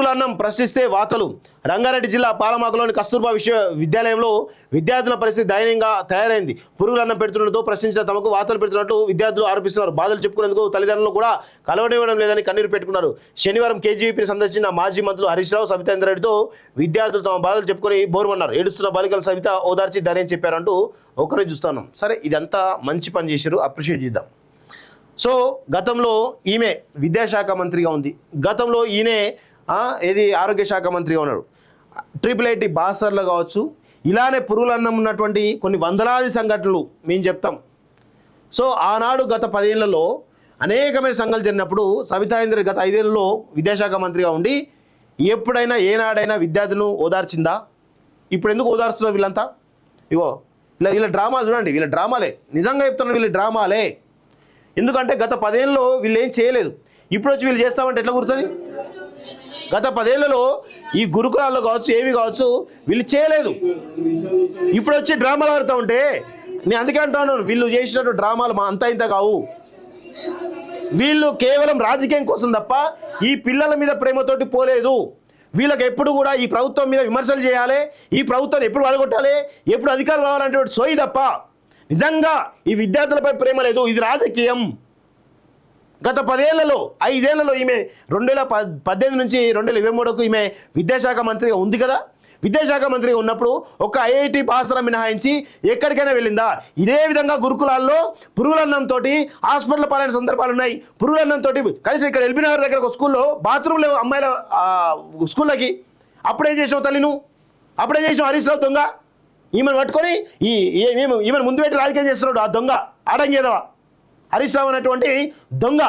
గురువులన్నం ప్రశ్నిస్తే వాతలు రంగారెడ్డి జిల్లా పాలమాకులోని కస్తూర్బా విశ్వ విద్యాలయంలో విద్యార్థుల పరిస్థితి దయనీయంగా తయారైంది. పురుగులన్నం పెడుతుండటంతో ప్రశ్నించిన తమకు వాతలు పెడుతున్నట్టు విద్యార్థులు ఆరోపిస్తున్నారు. బాధలు చెప్పుకునేందుకు తల్లిదండ్రులు కూడా కలవనివ్వడం లేదని కన్నీరు పెట్టుకున్నారు. శనివారం కేజీవీపీని సందర్శించిన మాజీ మంత్రులు హరీష్ రావు సబితేంద్రరెడ్డితో విద్యార్థులు తమ బాధలు చెప్పుకొని బోరుమన్నారు. ఏడుస్తున్న బాలికల సవిత ఓదార్చి ధైర్యం చెప్పారంటూ ఒకరే చూస్తాను సరే ఇదంతా మంచి పని చేశారు. అప్రిషియేట్ చేద్దాం. సో గతంలో ఈమె విద్యాశాఖ మంత్రిగా ఉంది. గతంలో ఈయనే ఏది ఆరోగ్య శాఖ మంత్రిగా ఉన్నాడు. ట్రిపుల్ ఐటీ బాసర్లో కావచ్చు ఇలానే పురుగులన్నం ఉన్నటువంటి కొన్ని వందలాది సంఘటనలు మేము చెప్తాం. సో ఆనాడు గత పదేళ్ళలో అనేకమైన సంఘాలు జరిగినప్పుడు సబితాయింద్ర గత ఐదేళ్ళలో విద్యాశాఖ మంత్రిగా ఉండి ఎప్పుడైనా ఏనాడైనా విద్యార్థులను ఓదార్చిందా? ఇప్పుడు ఎందుకు ఓదార్స్తున్నారు వీళ్ళంతా? ఇగో ఇలా వీళ్ళ డ్రామా చూడండి వీళ్ళ డ్రామాలే. నిజంగా చెప్తున్నారు వీళ్ళ డ్రామాలే. ఎందుకంటే గత పదేళ్ళలో వీళ్ళు ఏం చేయలేదు. ఇప్పుడు వచ్చి వీళ్ళు చేస్తామంటే ఎట్లా గుర్తుంది? గత పదేళ్ళలో ఈ గురుకులాల్లో కావచ్చు ఏవి కావచ్చు వీళ్ళు చేయలేదు. ఇప్పుడు వచ్చి డ్రామాలు ఆడుతూ ఉంటే నేను అందుకే అంటాను వీళ్ళు చేసినట్టు డ్రామాలు మా అంతా ఇంత కావు. వీళ్ళు కేవలం రాజకీయం కోసం తప్ప ఈ పిల్లల మీద ప్రేమతోటి పోలేదు. వీళ్ళకి ఎప్పుడు కూడా ఈ ప్రభుత్వం మీద విమర్శలు చేయాలి ఈ ప్రభుత్వాన్ని ఎప్పుడు వాడగొట్టాలి ఎప్పుడు అధికారం రావాలంటే సోయి తప్ప. నిజంగా ఈ విద్యార్థులపై ప్రేమ లేదు ఇది రాజకీయం. గత పదేళ్ళలో ఐదేళ్ళలో ఈమె రెండు వేల ప పద్దెనిమిది నుంచి రెండు వేల ఇరవై మూడుకు ఈమె విద్యాశాఖ మంత్రిగా ఉంది కదా? విద్యాశాఖ మంత్రిగా ఉన్నప్పుడు ఒక ఐఐటి పాసరం మినహాయించి ఎక్కడికైనా వెళ్ళిందా? ఇదే విధంగా గురుకులాల్లో పురుగులన్నంతో హాస్పిటల్ పాలైన సందర్భాలు ఉన్నాయి. పురుగులన్నంతో కలిసి ఇక్కడ ఎల్బీ నగర్ దగ్గర ఒక స్కూల్లో బాత్రూమ్ లేవు అమ్మాయిల స్కూళ్ళకి అప్పుడేం చేసావు తల్లి నువ్వు? అప్పుడేం చేసావు హరీష్ రావు దొంగ? ఈమెను పట్టుకొని ఈ ఈమె ఈమెను ముందు పెట్టి రాజకీయం చేస్తున్నాడు ఆ దొంగ. ఆడంగేదవా? హరీష్ రావు అనేటువంటి దొంగ.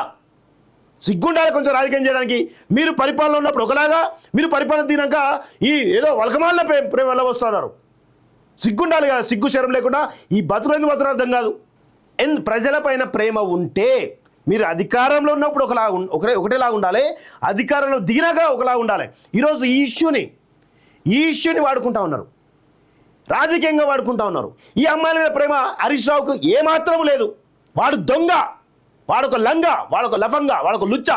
సిగ్గుండాలి కొంచెం రాజకీయం చేయడానికి. మీరు పరిపాలన ఉన్నప్పుడు ఒకలాగా మీరు పరిపాలన తినాక ఈ ఏదో వలకమాల ప్రేమ వెళ్ళవస్తున్నారు సిగ్గుండాలి కదా సిగ్గు శరం లేకుండా ఈ బతులు ఎందుకు బతులు అర్థం కాదు. ఎన్ ప్రజలపైన ప్రేమ ఉంటే మీరు అధికారంలో ఉన్నప్పుడు ఒకలా ఒకటే ఒకటేలాగా ఉండాలి. అధికారంలో దిగినాక ఒకలా ఉండాలి. ఈరోజు ఈ ఇష్యూని ఈ ఇష్యూని వాడుకుంటా ఉన్నారు. రాజకీయంగా వాడుకుంటా ఉన్నారు. ఈ అమ్మాయిల మీద ప్రేమ హరీష్ రావుకు ఏమాత్రం లేదు. వాడు దొంగ వాడొక లంగ వాడొక లఫంగ వాడొక లుచ్చ.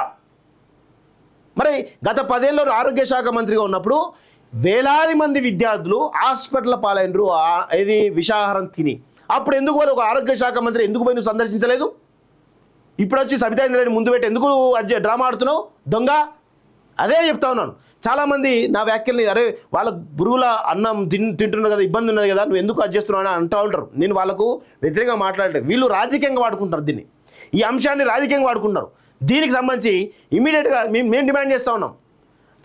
మరి గత పదేళ్ళు ఆరోగ్య శాఖ మంత్రిగా ఉన్నప్పుడు వేలాది మంది విద్యార్థులు హాస్పిటల్ పాలైనరు ఇది విషాహారం తిని. అప్పుడు ఎందుకు వాళ్ళు ఒక ఆరోగ్య శాఖ మంత్రి ఎందుకు పోయి సందర్శించలేదు? ఇప్పుడు వచ్చి సబితా ఇంద్రాన్ని ముందు పెట్టి ఎందుకు నువ్వు అజ్జ డ్రామా ఆడుతున్నావు? దొంగ? అదే చెప్తా ఉన్నాను. చాలామంది నా వ్యాఖ్యల్ని అరే వాళ్ళ గురువుల అన్నం తిన్ తింటున్నారు కదా ఇబ్బంది ఉన్నది కదా నువ్వు ఎందుకు అది చేస్తున్నావు అని అంటూ ఉంటారు. నేను వాళ్ళకు వ్యతిరేకంగా మాట్లాడలేదు. వీళ్ళు రాజకీయంగా వాడుకుంటారు దీన్ని. ఈ అంశాన్ని రాజకీయంగా వాడుకుంటారు దీనికి సంబంధించి ఇమీడియట్గా మేము మేము డిమాండ్ చేస్తూ ఉన్నాం.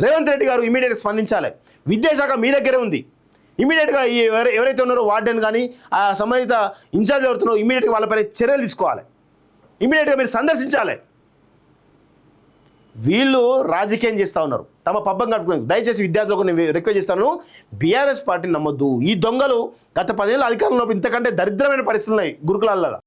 రేవంత్ రెడ్డి గారు ఇమీడియట్గా స్పందించాలి. విద్యాశాఖ మీ దగ్గరే ఉంది. ఇమీడియట్గా ఈ ఎవరు ఎవరైతే ఉన్నారో వార్డెన్ కానీ ఆ సంబంధిత ఇన్ఛార్జ్ ఎవరుతున్నారో ఇమీడియట్గా వాళ్ళపై చర్యలు తీసుకోవాలి. ఇమీడియట్గా మీరు సందర్శించాలి. వీళ్ళు రాజకీయం చేస్తూ ఉన్నారు. తమ పబ్బం కట్టుకునేందుకు దయచేసి విద్యార్థులకు నేను రిక్వెస్ట్ చేస్తాను. బీఆర్ఎస్ పార్టీని నమ్మొద్దు. ఈ దొంగలు గత పదేళ్ళ అధికారంలో ఇంతకంటే దరిద్రమైన పరిస్థితులు ఉన్నాయి గురుకులాల్లో